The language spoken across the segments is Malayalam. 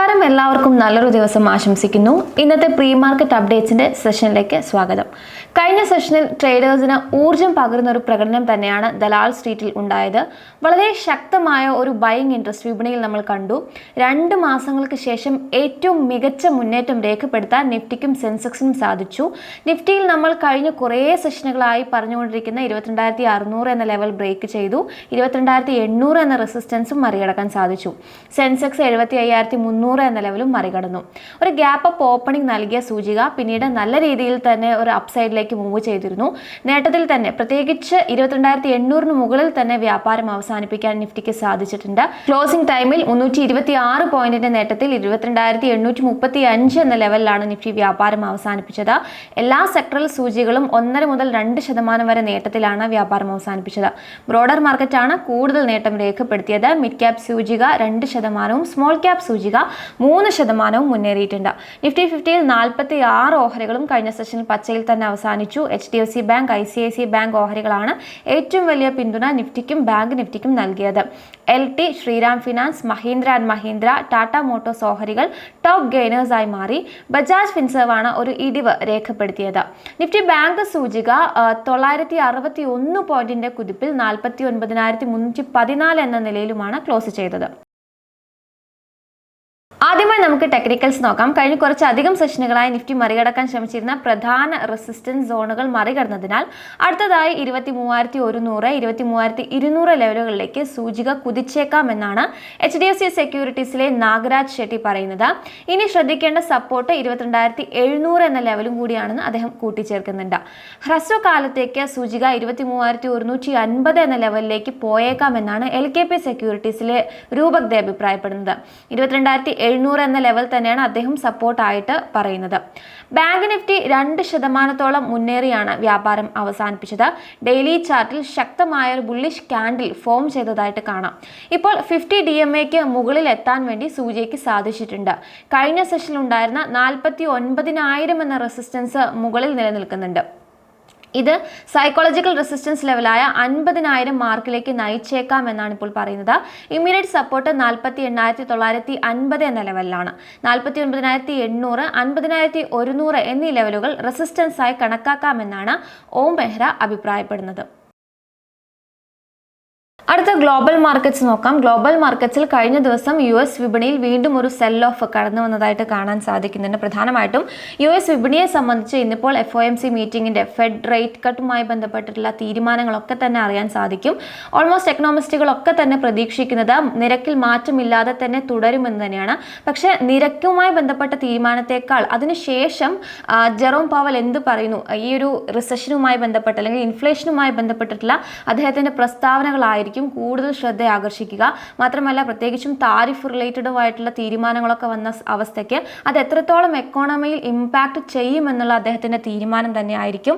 നമസ്കാരം. എല്ലാവർക്കും നല്ലൊരു ദിവസം ആശംസിക്കുന്നു. ഇന്നത്തെ പ്രീ മാർക്കറ്റ് അപ്ഡേറ്റ്സിന്റെ സെഷനിലേക്ക് സ്വാഗതം. കഴിഞ്ഞ സെഷനിൽ ട്രേഡേഴ്സിന് ഊർജം പകരുന്ന ഒരു പ്രകടനം തന്നെയാണ് ദലാൽ സ്ട്രീറ്റിൽ ഉണ്ടായത്. വളരെ ശക്തമായ ഒരു ബൈങ് ഇൻട്രസ്റ്റ് വിപണിയിൽ നമ്മൾ കണ്ടു. രണ്ട് മാസങ്ങൾക്ക് ശേഷം ഏറ്റവും മികച്ച മുന്നേറ്റം രേഖപ്പെടുത്താൻ നിഫ്റ്റിക്കും സെൻസെക്സിനും സാധിച്ചു. നിഫ്റ്റിയിൽ നമ്മൾ കഴിഞ്ഞ കുറേ സെഷനുകളായി പറഞ്ഞുകൊണ്ടിരിക്കുന്ന ഇരുപത്തിരണ്ടായിരത്തി അറുന്നൂറ് എന്ന ലെവൽ ബ്രേക്ക് ചെയ്തു. ഇരുപത്തിരണ്ടായിരത്തി എണ്ണൂറ് എന്ന റെസിസ്റ്റൻസും മറികടക്കാൻ സാധിച്ചു. സെൻസെക്സ് എഴുപത്തി അയ്യായിരത്തി മുന്നൂറ് എന്ന ലെവലും മറികടന്നു. ഒരു ഗ്യാപ്പ് അപ്പ് ഓപ്പണിംഗ് നൽകിയ സൂചിക പിന്നീട് നല്ല രീതിയിൽ തന്നെ ഒരു അപ്സൈഡിലേക്ക് മൂവ് ചെയ്തിരുന്നു. നേട്ടത്തിൽ തന്നെ പ്രത്യേകിച്ച് ഇരുപത്തിരണ്ടായിരത്തി എണ്ണൂറിന് മുകളിൽ തന്നെ വ്യാപാരം അവസാനിപ്പിക്കാൻ നിഫ്റ്റിക്ക് സാധിച്ചിട്ടുണ്ട്. ക്ലോസിംഗ് ടൈമിൽ മുന്നൂറ്റി ഇരുപത്തി ആറ് പോയിന്റിന്റെ നേട്ടത്തിൽ ഇരുപത്തിരണ്ടായിരത്തി എണ്ണൂറ്റി മുപ്പത്തി അഞ്ച് എന്ന ലെവലിലാണ് നിഫ്റ്റി വ്യാപാരം അവസാനിപ്പിച്ചത്. എല്ലാ സെക്ടറൽ സൂചികളും ഒന്നര മുതൽ രണ്ട് ശതമാനം വരെ നേട്ടത്തിലാണ് വ്യാപാരം അവസാനിപ്പിച്ചത്. ബ്രോഡർ മാർക്കറ്റാണ് കൂടുതൽ നേട്ടം രേഖപ്പെടുത്തിയത്. മിഡ് ക്യാപ് സൂചിക രണ്ട് ശതമാനവും സ്മോൾ ക്യാപ് സൂചിക മൂന്ന് ശതമാനവും മുന്നേറിയിട്ടുണ്ട്. നിഫ്റ്റി ഫിഫ്റ്റിയിൽ നാൽപ്പത്തി ആറ് ഓഹരികളും കഴിഞ്ഞ സെഷനിൽ പച്ചയിൽ തന്നെ അവസാനിച്ചു. H D F C bank I C I C bank ഓഹരികളാണ് ഏറ്റവും വലിയ പിന്തുണ നിഫ്റ്റിക്കും ബാങ്ക് നിഫ്റ്റിക്കും നൽകിയത്. L T Shriram finance Mahindra and Mahindra Tata motors ഓഹരികൾ ടോപ്പ് ഗെയിനേഴ്സായി മാറി. ബജാജ് ഫിൻസേവ് ആണ് ഒരു ഇടിവ് രേഖപ്പെടുത്തിയത്. നിഫ്റ്റി ബാങ്ക് സൂചിക തൊള്ളായിരത്തി അറുപത്തി ഒന്ന് പോയിന്റിന്റെ കുതിപ്പിൽ നാൽപ്പത്തി ഒൻപതിനായിരത്തി മുന്നൂറ്റി പതിനാല് എന്ന നിലയിലുമാണ് ക്ലോസ് ചെയ്തത്. ആദ്യമായി നമുക്ക് ടെക്നിക്കൽസ് നോക്കാം. കഴിഞ്ഞ കുറച്ച് അധികം സെഷനുകളായി നിഫ്റ്റി മറികടക്കാൻ ശ്രമിച്ചിരുന്ന പ്രധാന റെസിസ്റ്റൻസ് സോണുകൾ മറികടന്നതിനാൽ അടുത്തതായി ഇരുപത്തി മൂവായിരത്തി ഒരുന്നൂറ് ഇരുപത്തി മൂവായിരത്തി ഇരുന്നൂറ് ലെവലുകളിലേക്ക് സൂചിക കുതിച്ചേക്കാമെന്നാണ് എച്ച് ഡി എഫ് സി സെക്യൂരിറ്റീസിലെ നാഗരാജ് ഷെട്ടി പറയുന്നത്. ഇനി ശ്രദ്ധിക്കേണ്ട സപ്പോർട്ട് ഇരുപത്തിരണ്ടായിരത്തി എഴുന്നൂറ് എന്ന ലെവലും കൂടിയാണെന്ന് അദ്ദേഹം കൂട്ടിച്ചേർക്കുന്നുണ്ട്. ഹ്രസ്വകാലത്തേക്ക് സൂചിക ഇരുപത്തി മൂവായിരത്തി ഒരുന്നൂറ്റി അൻപത് എന്ന ലെവലിലേക്ക് പോയേക്കാമെന്നാണ് എൽ കെ പി സെക്യൂരിറ്റീസിലെ രൂപക് അഭിപ്രായപ്പെടുന്നത്. ഇരുപത്തിരണ്ടായിരത്തി എഴുന്നൂറ് എന്ന ലെവൽ തന്നെയാണ് അദ്ദേഹം സപ്പോർട്ടായിട്ട് പറയുന്നത്. ബാങ്ക് നിഫ്റ്റി രണ്ട് ശതമാനത്തോളം മുന്നേറിയാണ് വ്യാപാരം അവസാനിപ്പിച്ചത്. ഡെയിലി ചാർട്ടിൽ ശക്തമായ ഒരു ബുള്ളിഷ് ക്യാൻഡിൽ ഫോം ചെയ്തതായിട്ട് കാണാം. ഇപ്പോൾ ഫിഫ്റ്റി ഡി എം എക്ക് മുകളിൽ എത്താൻ വേണ്ടി സൂചിക്ക് സാധിച്ചിട്ടുണ്ട്. കഴിഞ്ഞ സെഷനിൽ ഉണ്ടായിരുന്ന നാൽപ്പത്തി ഒൻപതിനായിരം എന്ന റെസിസ്റ്റൻസ് മുകളിൽ നിലനിൽക്കുന്നുണ്ട്. ഇത് സൈക്കോളജിക്കൽ റെസിസ്റ്റൻസ് ലെവലായ അൻപതിനായിരം മാർക്കിലേക്ക് നയിച്ചേക്കാം എന്നാണ് ഇപ്പോൾ പറയുന്നത്. ഇമ്മീഡിയറ്റ് സപ്പോർട്ട് നാൽപ്പത്തി എണ്ണായിരത്തി തൊള്ളായിരത്തി അൻപത് എന്ന ലെവലിലാണ് നാൽപ്പത്തി ഒൻപതിനായിരത്തി എണ്ണൂറ് അൻപതിനായിരത്തി ഒരുന്നൂറ് എന്നീ ലെവലുകൾ റെസിസ്റ്റൻസായി കണക്കാക്കാമെന്നാണ് ഓം മെഹ്റ അഭിപ്രായപ്പെടുന്നത്. അടുത്ത ഗ്ലോബൽ മാർക്കറ്റ്സ് നോക്കാം. ഗ്ലോബൽ മാർക്കറ്റ്സിൽ കഴിഞ്ഞ ദിവസം യു എസ് വിപണിയിൽ വീണ്ടും ഒരു സെൽ ഓഫ് കടന്നു വന്നതായിട്ട് കാണാൻ സാധിക്കുന്നുണ്ട്. പ്രധാനമായിട്ടും യു എസ് വിപണിയെ സംബന്ധിച്ച് ഇന്നിപ്പോൾ എഫ് ഒ എം സി മീറ്റിംഗിന്റെ ഫെഡ് റേറ്റ് കട്ടുമായി ബന്ധപ്പെട്ടിട്ടുള്ള തീരുമാനങ്ങളൊക്കെ തന്നെ അറിയാൻ സാധിക്കും. ഓൾമോസ്റ്റ് എക്കണോമിസ്റ്റുകളൊക്കെ തന്നെ പ്രതീക്ഷിക്കുന്നത് നിരക്കിൽ മാറ്റമില്ലാതെ തന്നെ തുടരുമെന്ന് തന്നെയാണ്. പക്ഷേ നിരക്കുമായി ബന്ധപ്പെട്ട തീരുമാനത്തേക്കാൾ അതിനുശേഷം ജെറോം പാവൽ എന്ത് പറയുന്നു? ഈ ഒരു റിസഷനുമായി ബന്ധപ്പെട്ട് അല്ലെങ്കിൽ ഇൻഫ്ലേഷനുമായി ബന്ധപ്പെട്ടിട്ടുള്ള അദ്ദേഹത്തിന്റെ പ്രസ്താവനകളായിരിക്കും കൂടുതൽ ശ്രദ്ധ ആകർഷിക്കുക. മാത്രമല്ല പ്രത്യേകിച്ചും താരിഫ് റിലേറ്റഡും ആയിട്ടുള്ള തീരുമാനങ്ങളൊക്കെ വന്ന അവസ്ഥയ്ക്ക് അത് എത്രത്തോളം എക്കോണമിയിൽ ഇമ്പാക്റ്റ് ചെയ്യുമെന്നുള്ള അദ്ദേഹത്തിന്റെ തീരുമാനം തന്നെ ആയിരിക്കും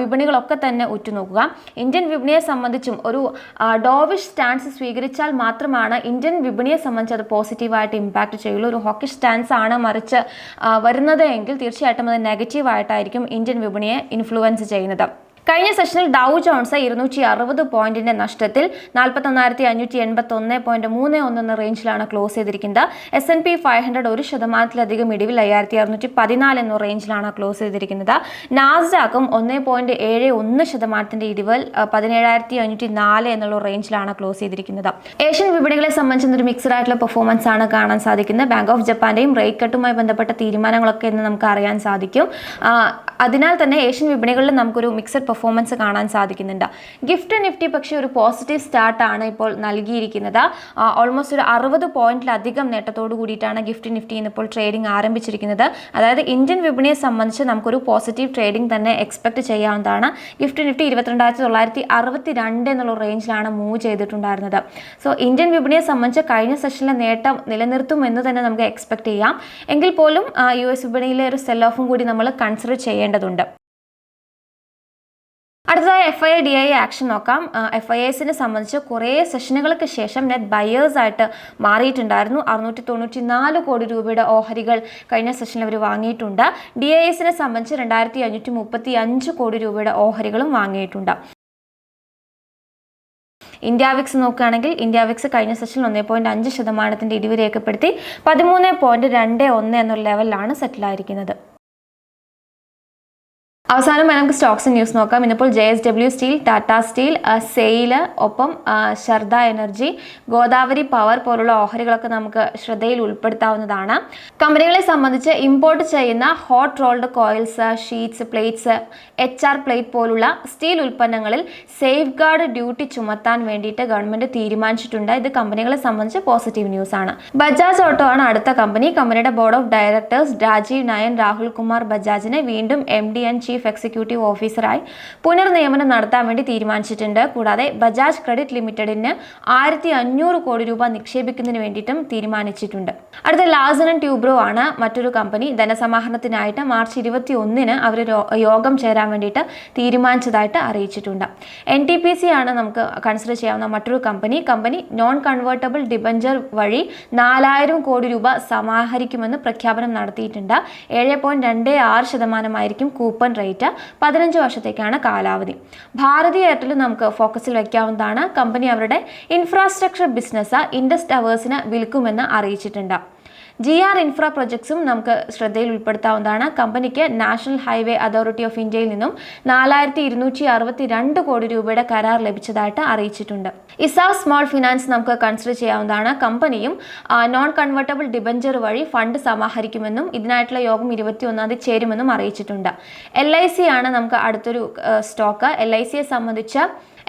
വിപണികളൊക്കെ തന്നെ ഉറ്റുനോക്കുക. ഇന്ത്യൻ വിപണിയെ സംബന്ധിച്ചും ഒരു ഡോവിഷ് സ്റ്റാൻസ് സ്വീകരിച്ചാൽ മാത്രമാണ് ഇന്ത്യൻ വിപണിയെ സംബന്ധിച്ച് അത് പോസിറ്റീവായിട്ട് ഇമ്പാക്റ്റ് ചെയ്യുള്ളൂ. ഒരു ഹോക്കി സ്റ്റാൻസ് ആണ് മറിച്ച് വരുന്നത് എങ്കിൽ തീർച്ചയായിട്ടും അത് നെഗറ്റീവായിട്ടായിരിക്കും ഇന്ത്യൻ വിപണിയെ ഇൻഫ്ലുവൻസ് ചെയ്യുന്നത്. കഴിഞ്ഞ സെഷനിൽ ഡൗ ജോൺസ് ഇരുന്നൂറ്റി അറുപത് പോയിന്റിന്റെ നഷ്ടത്തിൽ നാൽപ്പത്തൊന്നായിരത്തി അഞ്ഞൂറ്റി എൺപത്തി ഒന്ന് പോയിന്റ് മൂന്ന് റേഞ്ചിലാണ് ക്ലോസ് ചെയ്തിരിക്കുന്നത്. S N P five hundred ഒരു ശതമാനത്തിലധികം ഇടിവിൽ അയ്യായിരത്തി അറുന്നൂറ്റി പതിനാല് എന്ന റേഞ്ചിലാണ് ക്ലോസ് ചെയ്തിരിക്കുന്നത്. നാസ്ഡാക്കും ഒന്ന് പോയിന്റ് ഏഴ് ഒന്ന് ശതമാനത്തിന്റെ ഇടിവിൽ പതിനേഴായിരത്തി അഞ്ഞൂറ്റി നാല് എന്നുള്ള റേഞ്ചിലാണ് ക്ലോസ് ചെയ്തിരിക്കുന്നത്. ഏഷ്യൻ വിപണികളെ സംബന്ധിച്ച് ഒരു മിക്സഡ് ആയിട്ടുള്ള പെർഫോമൻസ് ആണ് കാണാൻ സാധിക്കുന്നത്. ബാങ്ക് ഓഫ് ജപ്പാന്റെയും റേറ്റ് കട്ടുമായി ബന്ധപ്പെട്ട തീരുമാനങ്ങളൊക്കെ ഇന്ന് നമുക്ക് അറിയാൻ സാധിക്കും. അതിനാൽ തന്നെ ഏഷ്യൻ വിപണികളിൽ നമുക്കൊരു മിക്സഡ് പെർഫോമൻസ് കാണാൻ സാധിക്കുന്നുണ്ട്. ഗിഫ്റ്റ് നിഫ്റ്റി പക്ഷേ ഒരു പോസിറ്റീവ് സ്റ്റാർട്ടാണ് ഇപ്പോൾ നൽകിയിരിക്കുന്നത്. ഓൾമോസ്റ്റ് ഒരു അറുപത് പോയിന്റിലധികം നേട്ടത്തോട് കൂടിയിട്ടാണ് ഗിഫ്റ്റ് നിഫ്റ്റി ഇന്നിപ്പോൾ ട്രേഡിംഗ് ആരംഭിച്ചിരിക്കുന്നത്. അതായത് ഇന്ത്യൻ വിപണിയെ സംബന്ധിച്ച് നമുക്കൊരു പോസിറ്റീവ് ട്രേഡിംഗ് തന്നെ എക്സ്പെക്ട് ചെയ്യാവുന്നതാണ്. ഗിഫ്റ്റ് നിഫ്റ്റി ഇരുപത്തിരണ്ടായിരത്തി തൊള്ളായിരത്തി അറുപത്തി രണ്ട് എന്നുള്ള റേഞ്ചിലാണ് മൂവ് ചെയ്തിട്ടുണ്ടായിരുന്നത്. സോ ഇന്ത്യൻ വിപണിയെ സംബന്ധിച്ച് കഴിഞ്ഞ സെഷനിലെ നേട്ടം നിലനിർത്തും എന്ന് തന്നെ നമുക്ക് എക്സ്പെക്ട് ചെയ്യാം. എങ്കിൽ പോലും യു എസ് വിപണിയിലെ ഒരു സെൽ ഓഫും കൂടി നമ്മൾ കൺസിഡർ ചെയ്യേണ്ടതുണ്ട്. അടുത്തതായി F I D I action നോക്കാം. എഫ് ഐ എസിനെ സംബന്ധിച്ച് കുറേ സെഷനുകൾക്ക് ശേഷം നെറ്റ് ബയേഴ്സ് ആയിട്ട് മാറിയിട്ടുണ്ടായിരുന്നു. അറുന്നൂറ്റി തൊണ്ണൂറ്റി നാല് കോടി രൂപയുടെ ഓഹരികൾ കഴിഞ്ഞ സെഷനിൽ അവർ വാങ്ങിയിട്ടുണ്ട്. ഡി ഐ എസിനെ സംബന്ധിച്ച് രണ്ടായിരത്തി അഞ്ഞൂറ്റി മുപ്പത്തി അഞ്ച് കോടി രൂപയുടെ ഓഹരികളും വാങ്ങിയിട്ടുണ്ട്. ഇന്ത്യ വിക്സ് നോക്കുകയാണെങ്കിൽ ഇന്ത്യ വിക്സ് കഴിഞ്ഞ സെഷനിൽ ഒന്നേ പോയിന്റ് അഞ്ച് ശതമാനത്തിന്റെ ഇടിവ് രേഖപ്പെടുത്തി പതിമൂന്ന് പോയിന്റ് രണ്ട് ഒന്ന് എന്നുള്ള ലെവലിലാണ് സെറ്റിലായിരിക്കുന്നത് അവസാനമായി നമുക്ക് സ്റ്റോക്സ് ന്യൂസ് നോക്കാം. ഇന്നിപ്പോൾ J S W steel Tata steel SAIL ഒപ്പം ശർദ എനർജി ഗോദാവരി പവർ പോലുള്ള ഓഹരികളൊക്കെ നമുക്ക് ശ്രദ്ധയിൽ ഉൾപ്പെടുത്താവുന്നതാണ്. കമ്പനികളെ സംബന്ധിച്ച് ഇമ്പോർട്ട് ചെയ്യുന്ന hot rolled coils sheets plates H R plate പോലുള്ള സ്റ്റീൽ ഉൽപ്പന്നങ്ങളിൽ സേഫ് ഗാർഡ് ഡ്യൂട്ടി ചുമത്താൻ വേണ്ടിയിട്ട് ഗവൺമെന്റ് തീരുമാനിച്ചിട്ടുണ്ട്. ഇത് കമ്പനികളെ സംബന്ധിച്ച് പോസിറ്റീവ് ന്യൂസ് ആണ് ബജാജ് ഓട്ടോ ആണ് അടുത്ത കമ്പനി. കമ്പനിയുടെ board of directors Rajiv Nayan Rahul Kumar ബജാജിനെ വീണ്ടും M D and chief executive ഓഫീസറായി പുനർനിയമനം നടത്താൻ വേണ്ടി തീരുമാനിച്ചിട്ടുണ്ട്. കൂടാതെ ബജാജ് ക്രെഡിറ്റ് ലിമിറ്റഡിന് ആയിരത്തി അഞ്ഞൂറ് കോടി രൂപ നിക്ഷേപിക്കുന്നതിന് വേണ്ടിയിട്ടും തീരുമാനിച്ചിട്ടുണ്ട്. അടുത്ത ലാസൺ ആൻഡ് ട്യൂബ്രോ ആണ് മറ്റൊരു കമ്പനി ധനസമാഹരണത്തിനായിട്ട് മാർച്ച് ഇരുപത്തി ഒന്നിന് അവർ യോഗം ചേരാൻ വേണ്ടിയിട്ട് തീരുമാനിച്ചതായിട്ട് അറിയിച്ചിട്ടുണ്ട്. എൻ ടി പി സി ആണ് നമുക്ക് കൺസിഡർ ചെയ്യാവുന്ന മറ്റൊരു company company non convertible debenture വഴി നാലായിരം കോടി രൂപ സമാഹരിക്കുമെന്ന് പ്രഖ്യാപനം നടത്തിയിട്ടുണ്ട്. ഏഴ് പോയിന്റ് രണ്ട് ആറ് ശതമാനമായിരിക്കും കൂപ്പൺ റേറ്റ് പതിനഞ്ച് വർഷത്തേക്കാണ് കാലാവധി. ഭാരതി എയർടെൽ നമുക്ക് ഫോക്കസിൽ വയ്ക്കാവുന്നതാണ് കമ്പനി അവരുടെ ഇൻഫ്രാസ്ട്രക്ചർ ബിസിനസ് ഇൻഡസ് ടവേഴ്സിന് വിൽക്കുമെന്ന് അറിയിച്ചിട്ടുണ്ട്. ജി ആർ ഇൻഫ്ര പ്രൊജക്ട്സും നമുക്ക് ശ്രദ്ധയിൽ ഉൾപ്പെടുത്താവുന്നതാണ്. കമ്പനിക്ക് നാഷണൽ ഹൈവേ അതോറിറ്റി ഓഫ് ഇന്ത്യയിൽ നിന്നും നാലായിരത്തി ഇരുന്നൂറ്റി അറുപത്തി രണ്ട് കോടി രൂപയുടെ കരാർ ലഭിച്ചതായിട്ട് അറിയിച്ചിട്ടുണ്ട്. ഇസാ സ്മോൾ ഫിനാൻസ് നമുക്ക് കൺസിഡർ ചെയ്യാവുന്നതാണ്. കമ്പനിയും നോൺ കൺവേർട്ടബിൾ ഡിബഞ്ചർ വഴി ഫണ്ട് സമാഹരിക്കുമെന്നും ഇതിനായിട്ടുള്ള യോഗം ഇരുപത്തി ഒന്നാം തീയതി ചേരുമെന്നും അറിയിച്ചിട്ടുണ്ട്. എൽ ഐ സി ആണ് നമുക്ക് അടുത്തൊരു സ്റ്റോക്ക് എൽ ഐ സിയെ സംബന്ധിച്ച്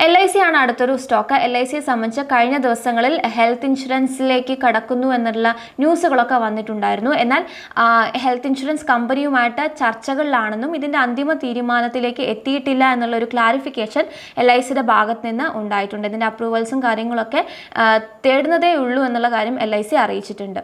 എൽ ഐ സി ആണ് അടുത്തൊരു സ്റ്റോക്ക്. എൽ ഐ സിയെ സംബന്ധിച്ച് കഴിഞ്ഞ ദിവസങ്ങളിൽ ഹെൽത്ത് ഇൻഷുറൻസിലേക്ക് കടക്കുന്നു എന്നുള്ള ന്യൂസുകളൊക്കെ വന്നിട്ടുണ്ടായിരുന്നു. എന്നാൽ ഹെൽത്ത് ഇൻഷുറൻസ് കമ്പനിയുമായിട്ട് ചർച്ചകളിലാണെന്നും ഇതിന്റെ അന്തിമ തീരുമാനത്തിലേക്ക് എത്തിയിട്ടില്ല എന്നുള്ള ഒരു ക്ലാരിഫിക്കേഷൻ എൽ ഐ സിയുടെ ഭാഗത്ത് നിന്ന് ഉണ്ടായിട്ടുണ്ട് ഇതിന്റെ അപ്രൂവൽസും കാര്യങ്ങളൊക്കെ തേടുന്നതേ ഉള്ളൂ എന്നുള്ള കാര്യം എൽ ഐ സി അറിയിച്ചിട്ടുണ്ട്.